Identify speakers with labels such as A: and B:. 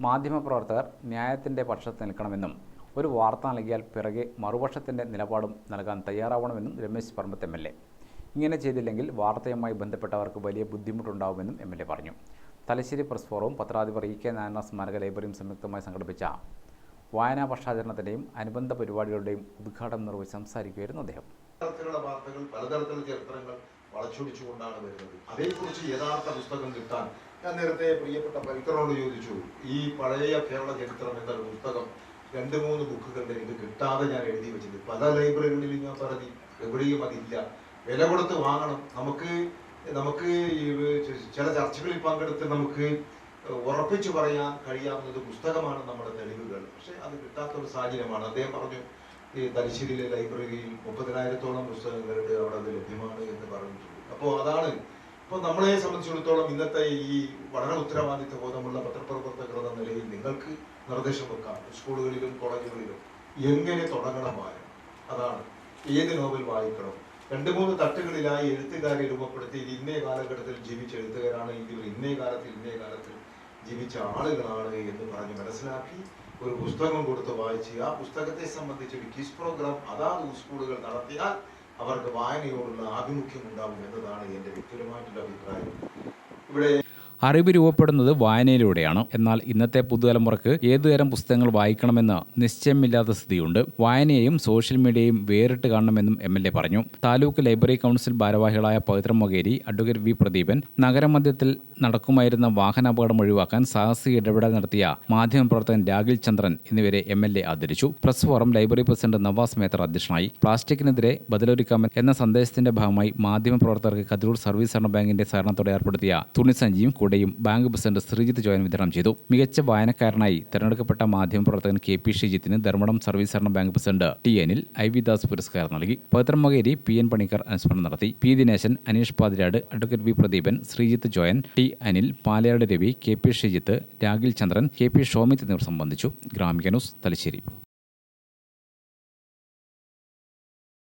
A: മാധ്യമപ്രവർത്തകർ ന്യായത്തിന്റെ പക്ഷത്ത് നിൽക്കണമെന്നും ഒരു വാർത്ത നൽകിയാൽ പിറകെ മറുപക്ഷത്തിന്റെ നിലപാടും നൽകാൻ തയ്യാറാവണമെന്നും Ramesh Parambath M L A. ഇങ്ങനെ ചെയ്തില്ലെങ്കിൽ വാർത്തയുമായി ബന്ധപ്പെട്ടവർക്ക് വലിയ ബുദ്ധിമുട്ടുണ്ടാവുമെന്നും എം എൽ എ പറഞ്ഞു. തലശ്ശേരി പ്രസ് ഫോറവും പത്രാധിപർ ഇ കെ നാരായണ സ്മാരക ലൈബ്രറിയും സംയുക്തമായി സംഘടിപ്പിച്ച വായനാ പക്ഷാചരണത്തിന്റെയും അനുബന്ധ പരിപാടികളുടെയും ഉദ്ഘാടനം നിർവഹിച്ച് സംസാരിക്കുകയായിരുന്നു അദ്ദേഹം.
B: വാർത്തകൾ പലതരത്തിലുള്ള ചരിത്രങ്ങൾ വളച്ചൊടിച്ചുകൊണ്ടാണ് വരുന്നത്. അതേക്കുറിച്ച് യഥാർത്ഥ പുസ്തകം കിട്ടാൻ ഞാൻ നേരത്തെ പ്രിയപ്പെട്ട പവിത്രനോട് ചോദിച്ചു ഈ പഴയ കേരള ചരിത്രം എന്നൊരു പുസ്തകം രണ്ട് മൂന്ന് ബുക്കുകളുടെ ഇത് കിട്ടാതെ ഞാൻ എഴുതി വെച്ചത് പല ലൈബ്രറികളിലും ഞാൻ പറഞ്ഞു എവിടെയും അതില്ല. വില കൊടുത്ത് വാങ്ങണം. നമുക്ക് നമുക്ക് ചില ചർച്ചകളിൽ പങ്കെടുത്ത് നമുക്ക് ഉറപ്പിച്ചു പറയാൻ കഴിയാവുന്നത് പുസ്തകമാണ് നമ്മുടെ തെളിവുകൾ. പക്ഷെ അത് കിട്ടാത്ത ഒരു സാഹചര്യമാണ്. അദ്ദേഹം പറഞ്ഞു ഈ തലശ്ശേരിയിലെ ലൈബ്രറിയിൽ മുപ്പതിനായിരത്തോളം പുസ്തകങ്ങളുടെ അവിടെ അത് ലഭ്യമാണ് എന്ന് പറഞ്ഞിട്ടുണ്ട്. അപ്പോൾ അതാണ് ഇപ്പോൾ നമ്മളെ സംബന്ധിച്ചിടത്തോളം ഇന്നത്തെ ഈ വളരെ ഉത്തരവാദിത്വ ബോധമുള്ള പത്രപ്രവർത്തകർ എന്ന നിലയിൽ നിങ്ങൾക്ക് നിർദ്ദേശം വെക്കാം. സ്കൂളുകളിലും കോളേജുകളിലും എങ്ങനെ തുടങ്ങണം വായന? അതാണ് ഏത് നോവൽ വായിക്കണം? രണ്ട് മൂന്ന് തട്ടുകളിലായി എഴുത്തുകാരെ രൂപപ്പെടുത്തി ഇത് ഇന്നേ കാലഘട്ടത്തിൽ ജീവിച്ച എഴുത്തുകാരാണ് ഇവർ ഇന്നേ കാലത്തിൽ ഇന്നേ കാലത്തിൽ ജീവിച്ച ആളുകളാണ് എന്ന് പറഞ്ഞ് മനസ്സിലാക്കി ഒരു പുസ്തകം കൊടുത്ത് വായിച്ച് ആ പുസ്തകത്തെ സംബന്ധിച്ച് ഒരു കിസ് പ്രോഗ്രാം അതാത് സ്കൂളുകൾ നടത്തിയാൽ അവർക്ക് വായനയോടുള്ള ആഭിമുഖ്യം ഉണ്ടാവും എന്നതാണ് എന്റെ വ്യക്തിപരമായിട്ടുള്ള അഭിപ്രായം. ഇവിടെ
A: അറിവ് രൂപപ്പെടുന്നത് വായനയിലൂടെയാണ്. എന്നാൽ ഇന്നത്തെ പുതുതലമുറക്ക് ഏതുതരം പുസ്തകങ്ങൾ വായിക്കണമെന്ന് നിശ്ചയമില്ലാത്ത സ്ഥിതിയുണ്ട്. വായനയെയും സോഷ്യൽ മീഡിയയും വേറിട്ട് കാണണമെന്നും എം എൽ എ പറഞ്ഞു. താലൂക്ക് ലൈബ്രറി കൗൺസിൽ ഭാരവാഹികളായ പവിത്ര മൊകേരി അഡ്വക്കേറ്റ് വി പ്രദീപൻ നഗരമധ്യത്തിൽ നടക്കുമായിരുന്ന വാഹനാപകടം ഒഴിവാക്കാൻ സാഹസിക ഇടപെടൽ നടത്തിയ മാധ്യമപ്രവർത്തകൻ രാഗിൽ ചന്ദ്രൻ എന്നിവരെ എം എൽ എ ആദരിച്ചു. Press forum library president Navas Methar അധ്യക്ഷനായി. പ്ലാസ്റ്റിക്കിനെതിരെ ബദലൊരുക്കാമൻ എന്ന സന്ദേശത്തിന്റെ ഭാഗമായി മാധ്യമപ്രവർത്തകർക്ക് കതിരൂർ സർവീസ് സഹകരണ ബാങ്കിന്റെ സഹകരണത്തോടെ ഏർപ്പെടുത്തിയ തുണിസഞ്ചിയും കൂടെയും ബാങ്ക് പ്രസിഡന്റ് ശ്രീജിത്ത് ജോയൻ വിതരണം ചെയ്തു. മികച്ച വായനക്കാരനായി തെരഞ്ഞെടുക്കപ്പെട്ട മാധ്യമപ്രവർത്തകൻ കെ പി ഷിജിത്തിന് ധർമ്മടം സർവീസ് സഹകരണ bank president T Anil I V Das പുരസ്കാരം നൽകി. പവിത്രം പി എൻ പണിക്കർ അനുസ്മരണം നടത്തി. P Dineshan Aneesh Pathirad advocate V Pradeepan Sreejith Joyan T Anil Palayad Ravi K P Shijith Ragil Chandran K P Shomith എന്നിവർ സംബന്ധിച്ചു. Gramika news Thalassery.